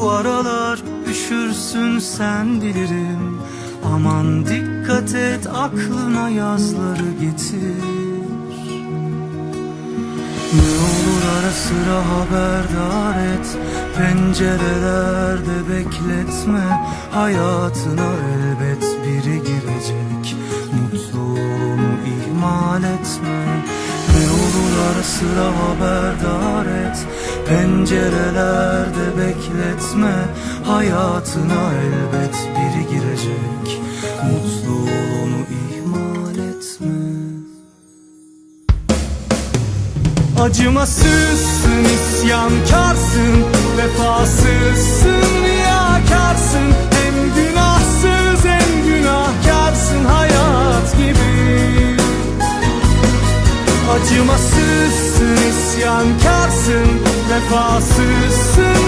Bu aralar üşürsün sen bilirim. Aman dikkat et aklına yazları getir. Ne olur ara sıra haberdar et Pencerelerde bekletme. Hayatına elbet biri girecek Mutluluğunu ihmal etme. Ne olur ara sıra haberdar Pencerelerde bekletme Hayatına elbet biri girecek. Mutluluğunu ihmal etme. Acımasızsın, isyankarsın Vefasızsın, riyakarsın. Hem günahsız hem günahkarsın hayat gibi. Acımasızsın, isyankarsın Vefasızsın,